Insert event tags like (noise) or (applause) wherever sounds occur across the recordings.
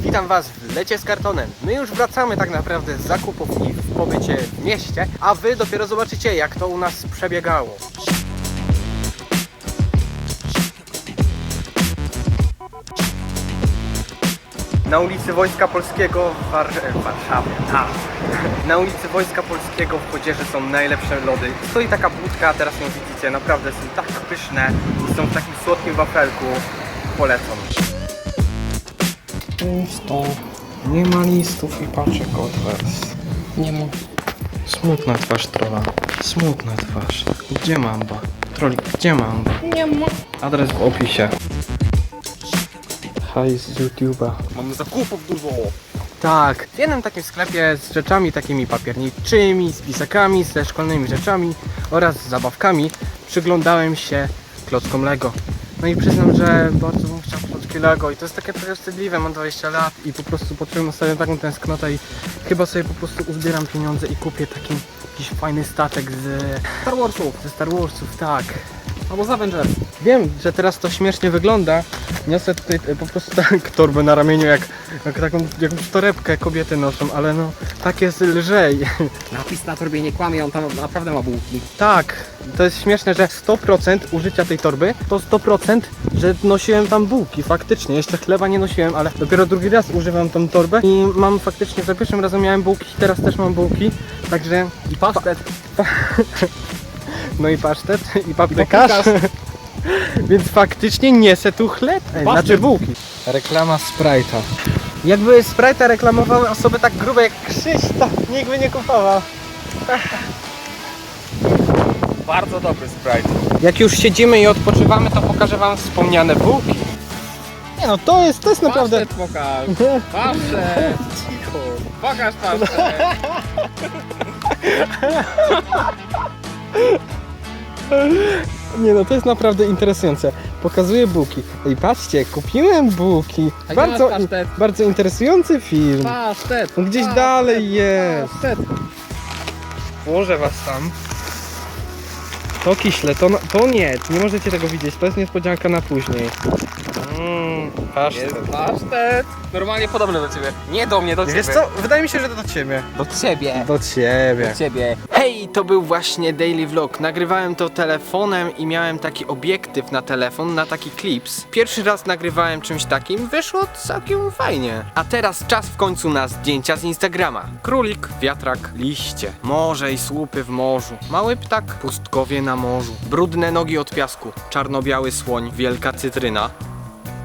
Witam Was w Lecie z Kartonem. My już wracamy tak naprawdę z zakupów i w pobycie w mieście, a Wy dopiero zobaczycie jak to u nas przebiegało. Na ulicy Wojska Polskiego w, War... w Warszawie, tak. Na ulicy Wojska Polskiego w Chodzieży są najlepsze lody. Stoi taka budka, teraz ją widzicie, naprawdę są tak pyszne i są w takim słodkim wafelku. Polecam. Pusto. Nie ma listów i paczek od was. Nie ma. Smutna twarz trolla. Smutna twarz. Gdzie mamba? Trolli, gdzie mamba? Nie ma. Adres w opisie. Hajs z YouTube'a. Mamy zakupów dużo. Tak, w jednym takim sklepie z rzeczami takimi papierniczymi, z pisakami, ze szkolnymi rzeczami oraz z zabawkami przyglądałem się klockom Lego. No i przyznam, że bardzo bym chciał i to jest takie trochę wstydliwe, mam 20 lat i po prostu poczułem sobie taką tęsknotę i chyba sobie po prostu uzbieram pieniądze i kupię taki jakiś fajny statek z Star Warsów. ze Star Warsów, tak. Albo z Avengers. Wiem, że teraz to śmiesznie wygląda. Niosę tutaj e, po prostu (laughs) tak torbę na ramieniu, jak, jak taką jakąś torebkę kobiety noszą, ale no tak jest lżej. (laughs) Napis na torbie nie kłamie, on tam naprawdę ma bułki. Tak, to jest śmieszne, że 100% użycia tej torby to 100%, że nosiłem tam bułki, faktycznie. Jeszcze chleba nie nosiłem, ale dopiero drugi raz używam tą torbę i mam faktycznie, za pierwszym razem miałem bułki, teraz też mam bułki, także I pasztet. (laughs) no i pasztet i paprykarz. paprykarz. (laughs) Więc faktycznie niesę tu chleb. Ej, znaczy bułki. Reklama Sprite'a. Jakby Sprite'a reklamowały osoby tak grube jak Krzysztof, nikt by nie kupował. (laughs) Bardzo dobry Sprite. Jak już siedzimy i odpoczywamy, to pokażę wam wspomniane bułki. Nie no, to jest, to jest naprawdę... Pasztet pokaż. Pasztet. Cicho. Pokaż pasztet. Nie no, to jest naprawdę interesujące. Pokazuję bułki. Ej, patrzcie, kupiłem bułki. A gdzie Bardzo, masz pasztet? bardzo interesujący film. Pasztet. Gdzieś Pasztet. dalej jest. Pasztet. Włożę was tam. To kiśle, to, to nie, nie możecie tego widzieć, to jest niespodzianka na później. Mmm, Jest pasztet. Normalnie podobny do ciebie. Nie do mnie, do ciebie. Wiesz co, wydaje mi się, że to do ciebie. Do ciebie. Do ciebie. Do ciebie. Hej, to był właśnie daily vlog. Nagrywałem to telefonem i miałem taki obiektyw na telefon, na taki clips. Pierwszy raz nagrywałem czymś takim, wyszło całkiem fajnie. A teraz czas w końcu na zdjęcia z Instagrama. Królik, wiatrak, liście, morze i słupy w morzu. Mały ptak, pustkowie na morzu. Brudne nogi od piasku, czarno-biały słoń, wielka cytryna.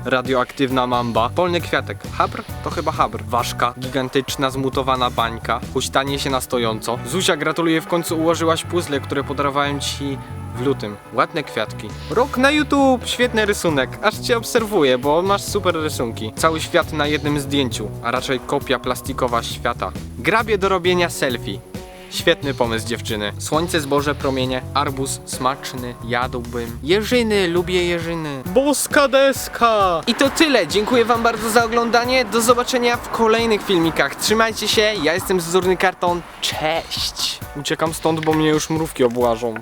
Radioaktywna mamba, polny kwiatek, habr to chyba habr, ważka, gigantyczna zmutowana bańka, huśtanie się na stojąco. Zuzia gratuluję, w końcu ułożyłaś puzzle, które podarowałem ci w lutym. Ładne kwiatki. Rok na YouTube, świetny rysunek, aż cię obserwuję, bo masz super rysunki. Cały świat na jednym zdjęciu, a raczej kopia plastikowa świata. Grabie do robienia selfie. Świetny pomysł dziewczyny. Słońce, zboże, promienie, arbuz smaczny, jadłbym. Jeżyny, lubię jeżyny. Boska deska! I to tyle. Dziękuję wam bardzo za oglądanie. Do zobaczenia w kolejnych filmikach. Trzymajcie się, ja jestem Zuzurny Karton. Cześć! Uciekam stąd, bo mnie już mrówki obłażą.